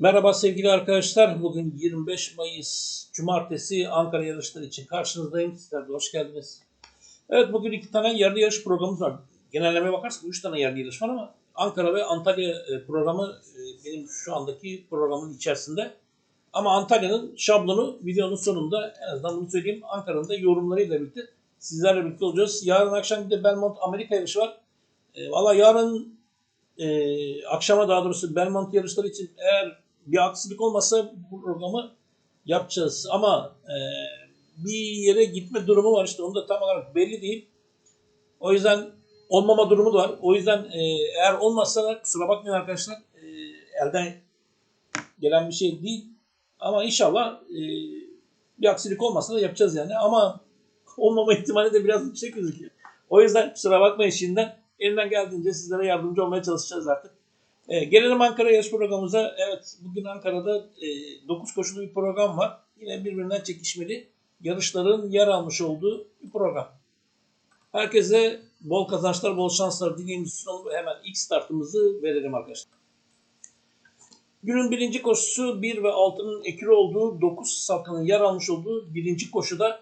Merhaba sevgili arkadaşlar. Bugün 25 Mayıs Cumartesi Ankara yarışları için karşınızdayım. Sizler de hoş geldiniz. Evet bugün iki tane yerli yarış programımız var. Genellemeye bakarsak üç tane yerli yarış var ama Ankara ve Antalya e, programı e, benim şu andaki programın içerisinde. Ama Antalya'nın şablonu videonun sonunda en azından bunu söyleyeyim. Ankara'nın da yorumlarıyla birlikte sizlerle birlikte olacağız. Yarın akşam bir de Belmont Amerika yarışı var. E, Valla yarın e, akşama daha doğrusu Belmont yarışları için eğer bir aksilik olmasa bu programı yapacağız. Ama e, bir yere gitme durumu var işte onu da tam olarak belli değil. O yüzden olmama durumu da var. O yüzden e, eğer olmazsa da kusura bakmayın arkadaşlar e, elden gelen bir şey değil. Ama inşallah e, bir aksilik olmasa da yapacağız yani. Ama olmama ihtimali de biraz yüksek gözüküyor. O yüzden kusura bakmayın şimdiden. Elimden geldiğince sizlere yardımcı olmaya çalışacağız artık. E, gelelim Ankara yarış programımıza. Evet bugün Ankara'da e, 9 koşulu bir program var. Yine birbirinden çekişmeli yarışların yer almış olduğu bir program. Herkese bol kazançlar, bol şanslar dileğimizi sunalım. Hemen ilk startımızı verelim arkadaşlar. Günün birinci koşusu 1 ve 6'nın ekürü olduğu 9 safkanın yer almış olduğu birinci koşuda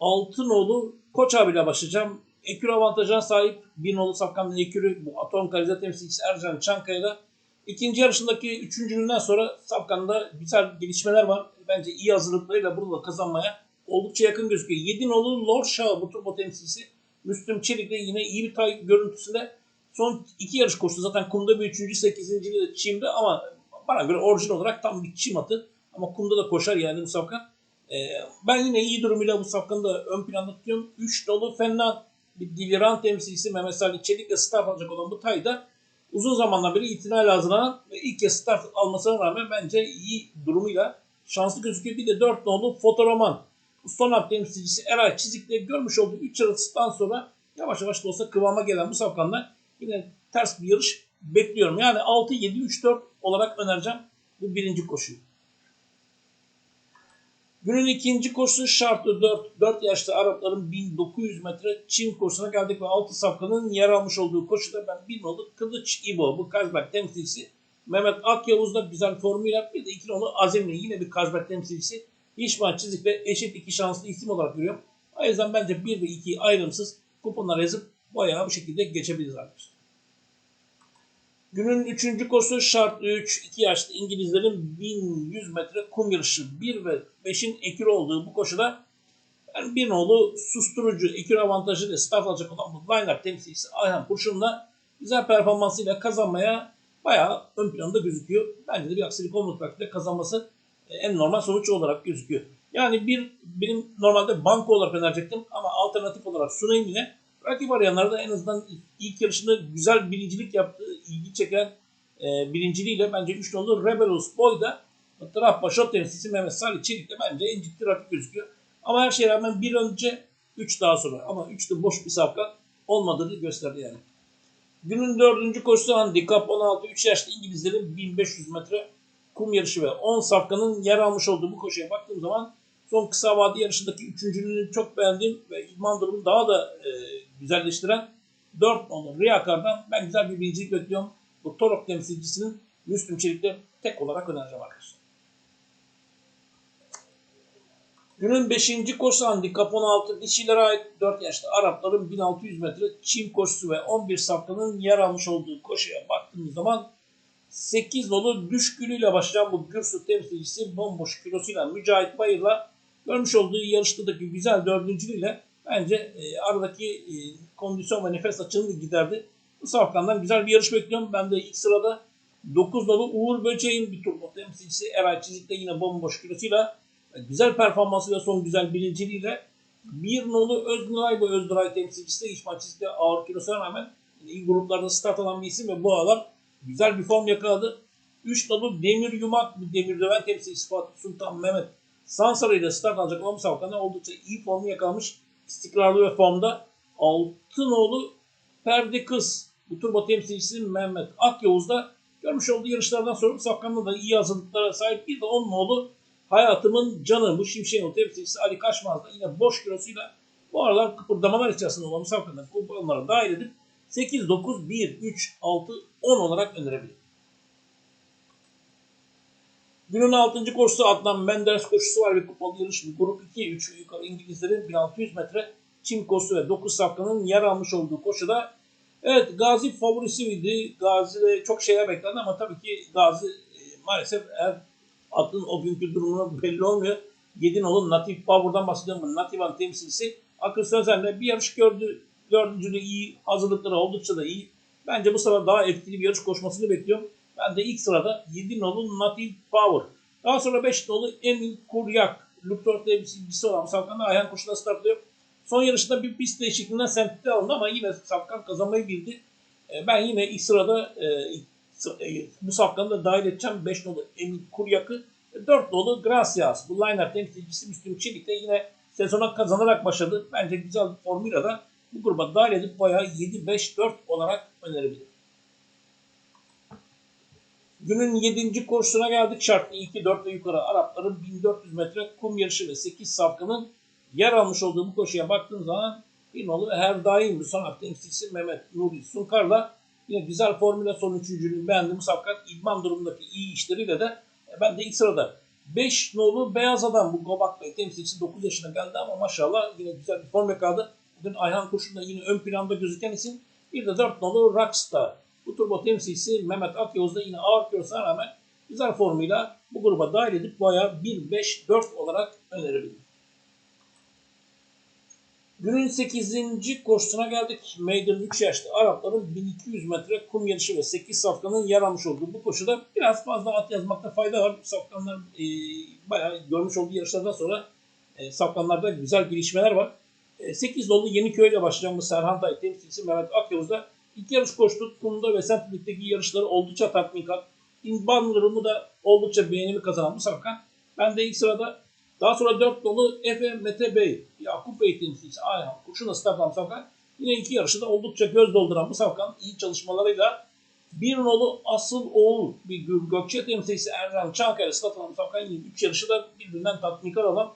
Altınoğlu Koç abiyle başlayacağım. Ekür avantajına sahip bir nolu safkanın ekürü bu Atom Karize temsilcisi Ercan Çankaya'da. İkinci yarışındaki üçüncülüğünden sonra safkanda güzel gelişmeler var. Bence iyi hazırlıklarıyla burada kazanmaya oldukça yakın gözüküyor. 7 nolu Lord Shaw bu turbo temsilcisi. Müslüm Çelik de yine iyi bir tay görüntüsünde. Son iki yarış koştu. Zaten kumda bir üçüncü, sekizinciliği de çimde ama bana göre orijinal olarak tam bir çim atı. Ama kumda da koşar yani bu safkan. Ee, ben yine iyi durumuyla bu safkanı da ön planda tutuyorum. 3 dolu Fennan bir Diliran temsilcisi Mehmet Salih Çelik'le start alacak olan bu tayda uzun zamandan beri itinayla hazırlanan ve ilk kez start almasına rağmen bence iyi durumuyla şanslı gözüküyor. Bir de 4 nolu Fotoroman. Son temsilcisi Eray Çizik'le görmüş olduğu 3 yarıştan sonra yavaş yavaş da olsa kıvama gelen bu safkanla yine ters bir yarış bekliyorum. Yani 6-7-3-4 olarak önereceğim bu birinci koşuyu. Günün ikinci koşusu şartlı 4. 4 yaşlı Arapların 1900 metre Çin koşusuna geldik ve 6 safkanın yer almış olduğu koşuda ben bir nolu Kılıç İbo bu Kazbek temsilcisi Mehmet Akyavuz da güzel formuyla bir de iki nolu Azemli yine bir Kazbek temsilcisi İşman Çizik'le eşit iki şanslı isim olarak görüyorum. O yüzden bence 1 ve 2'yi ayrımsız kuponlara yazıp bayağı bu şekilde geçebiliriz arkadaşlar. Günün üçüncü koşusu şartlı 3. 2 yaşlı İngilizlerin 1100 metre kum yarışı 1 ve 5'in ekür olduğu bu koşuda ben bir nolu susturucu ekür avantajı ile start alacak olan bu line-up temsilcisi Ayhan Kurşun'la güzel performansıyla kazanmaya bayağı ön planda gözüküyor. Bence de bir aksilik olmadığı takdirde kazanması en normal sonuç olarak gözüküyor. Yani bir benim normalde banko olarak önerecektim ama alternatif olarak sunayım yine. Rakip arayanlarda en azından ilk yarışında güzel birincilik yaptığı, ilgi çeken e, birinciliğiyle bence 3 nolu Rebelus Boy da taraf başot temsilcisi Mehmet Salih Çelik de bence en ciddi rakip gözüküyor. Ama her şeye rağmen bir önce 3 daha sonra ama 3 de boş bir safkan olmadığını gösterdi yani. Günün dördüncü koşusu handikap 16 3 yaşlı İngilizlerin 1500 metre kum yarışı ve 10 safkanın yer almış olduğu bu koşuya baktığım zaman son kısa vade yarışındaki üçüncülüğünü çok beğendim ve idman durumunu daha da e, güzelleştiren 4 nolu Riyakar'dan ben güzel bir birincilik bekliyorum. Bu Torok temsilcisinin Müslüm Çelik'te tek olarak önereceğim arkadaşlar. Günün 5. koşusu handikap 16 dişilere ait 4 yaşlı Arapların 1600 metre çim koşusu ve 11 safkanın yer almış olduğu koşuya baktığımız zaman 8 nolu düşkülüyle başlayan bu Gürsü temsilcisi bomboş kilosuyla Mücahit Bayır'la görmüş olduğu yarıştaki güzel dördüncülüğüyle bence e, aradaki e, kondisyon ve nefes açığını giderdi. Bu safkandan güzel bir yarış bekliyorum. Ben de ilk sırada 9 nolu Uğur Böceğin bir turbo temsilcisi Eray Çizik'te yine bomboş kilosuyla e, güzel performansıyla son güzel birinciliğiyle bir nolu Özduray bu Özduray temsilcisi İsmail Çizik'te ağır kilosuna rağmen iyi gruplarda start alan bir isim ve bu aralar güzel bir form yakaladı. 3 nolu Demir Yumak, Demir Döven temsilcisi Fatih Sultan Mehmet Sansarı ile start alacak olan Savkan'da oldukça iyi formu yakalamış. İstikrarlı ve formda. Altınoğlu Perde Kız bu turbo temsilcisi Mehmet Akyavuz da görmüş olduğu yarışlardan sonra Safkan'da da iyi hazırlıklara sahip. Bir de onun oğlu hayatımın canı bu Şimşek'in temsilcisi Ali Kaşmaz da yine boş kilosuyla bu aralar kıpırdamalar içerisinde olan Safkan'da kuponlara dahil edip 8, 9, 1, 3, 6, 10 olarak önerebilir. Günün 6. koşusu Adnan Menderes koşusu var ve kupalı yarış. Grup 2, 3 yukarı İngilizlerin 1600 metre çim koşusu ve 9 safkanın yer almış olduğu koşuda Evet Gazi favorisiydi. Gazi de çok şeye beklendi ama tabii ki Gazi e, maalesef eğer atın o günkü durumunu belli olmuyor. Yedinoğlu Natif Power'dan bahsediyorum. Natif'in temsilcisi Akıl Sözen'de bir yarış gördü. Dördüncülüğü iyi. Hazırlıkları oldukça da iyi. Bence bu sefer daha etkili bir yarış koşmasını bekliyorum. Ben de ilk sırada 7 nolu Natif Power. Daha sonra 5 nolu Emin Kuryak. Luktor temsilcisi olan Savkan'da Ayhan koşuda startlıyor. Son yarışında bir pist değişikliğinden sempti alındı ama yine Safkan kazanmayı bildi. E, ben yine ilk sırada e, e, bu Safkan'ı da dahil edeceğim. 5 nolu Emin Kuryak'ı. 4 nolu Gracias. Bu liner temsilcisi Müslüm Çelik de yine sezona kazanarak başladı. Bence güzel bir formuyla da bu gruba dahil edip bayağı 7-5-4 olarak önerebilirim. Günün 7. koşusuna geldik. Şartlı 2, 4 ve yukarı Arapların 1400 metre kum yarışı ve 8 safkanın yer almış olduğu bu koşuya baktığım zaman bir nolu her daim bu sanat temsilcisi Mehmet Nuri Sunkar'la yine güzel formüle son üçüncülüğünü beğendim. Safkan idman durumundaki iyi işleriyle de e, ben de ilk sırada 5 nolu beyaz adam bu Gobak Bey temsilcisi 9 yaşına geldi ama maşallah yine güzel bir form yakaladı. Bugün Ayhan Koşu'nda yine ön planda gözüken isim. Bir de 4 nolu Rockstar. Bu turbo temsilcisi Mehmet Akyavuz da yine ağır kilosuna rağmen güzel formuyla bu gruba dahil edip boya 1-5-4 olarak önerebilirim. Günün 8. koşusuna geldik. Maiden 3 yaşlı Arapların 1200 metre kum yarışı ve 8 safkanın yer almış olduğu bu koşuda biraz fazla at yazmakta fayda var. Safkanlar e, bayağı görmüş olduğu yarışlardan sonra e, safkanlarda güzel gelişmeler var. E, 8 dolu Yeniköy ile başlayan bu Serhan Tay temsilcisi Mehmet Akyavuz'da ilk yarış koştu. Kumda ve Sentlik'teki yarışları oldukça tatminkar. İnban durumu da oldukça beğenimi kazanan bu safkan. Ben de ilk sırada daha sonra 4 dolu Efe Mete Bey, Yakup Bey temsilcisi Ayhan Kurşun'a Stefan Savkan yine iki yarışta oldukça göz dolduran bu Savkan iyi çalışmalarıyla bir nolu Asıl Oğul bir Gül Gökçe temsilcisi Ercan Çankaya Stefan Savkan yine 3 yarışı da birbirinden tatminkar olan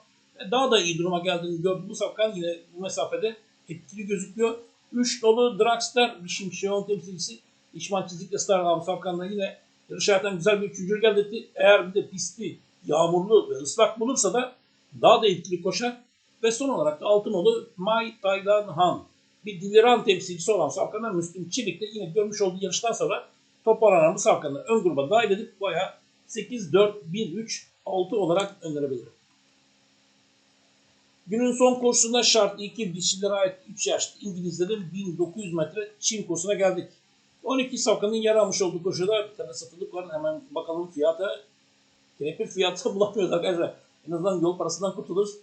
daha da iyi duruma geldiğini gördü bu Savkan yine bu mesafede etkili gözüküyor. 3 dolu Dragster Bişim Şeon temsilcisi İşman Çizik'le Starlam Savkan'la yine yarış güzel bir üçüncülük elde etti. Eğer bir de pisti yağmurlu ve ıslak bulursa da daha da etkili koşar. Ve son olarak da Altınolu May Taylan Han. Bir Diliran temsilcisi olan Safkan'dan Müslüm Çelik de yine görmüş olduğu yarıştan sonra toparlanan bu Safkan'ı ön gruba dahil edip baya 8-4-1-3-6 olarak önerebilirim. Günün son koşusunda şart 2 dişilere ait 3 yaşlı İngilizlerin 1900 metre Çin kursuna geldik. 12 Safkan'ın yer almış olduğu koşuda bir tane satılık var. Hemen bakalım fiyata. Kelepir fiyatı bulamıyoruz arkadaşlar. En azından yol parasından kurtuluruz.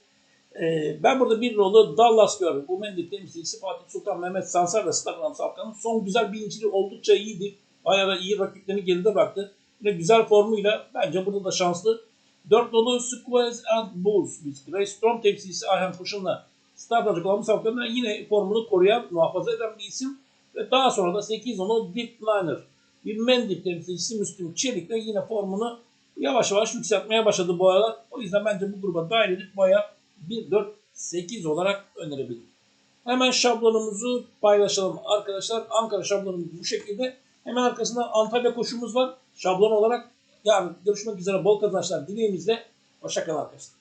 Ee, ben burada bir rolu Dallas gördüm. Bu Mendy temsilcisi Fatih Sultan Mehmet Sansar ve Stagnan Safkan'ın son güzel birinciliği oldukça iyiydi. Bayağı da iyi rakiplerini geride bıraktı. Yine güzel formuyla bence burada da şanslı. 4 dolu Squares and Bulls. Ray Storm temsilcisi Ayhan Kurşun'la start olan Safkan'da yine formunu koruyan, muhafaza eden bir isim. Ve daha sonra da 8 dolu Deep Liner. Bir Mendy temsilcisi Müslüm Çelik'le yine formunu yavaş yavaş yükseltmeye başladı bu aralar. O yüzden bence bu gruba dahil edip boya 1-4-8 olarak önerebilirim. Hemen şablonumuzu paylaşalım arkadaşlar. Ankara şablonumuz bu şekilde. Hemen arkasında Antalya koşumuz var. Şablon olarak yarın görüşmek üzere bol kazançlar dileğimizle. Hoşçakalın arkadaşlar.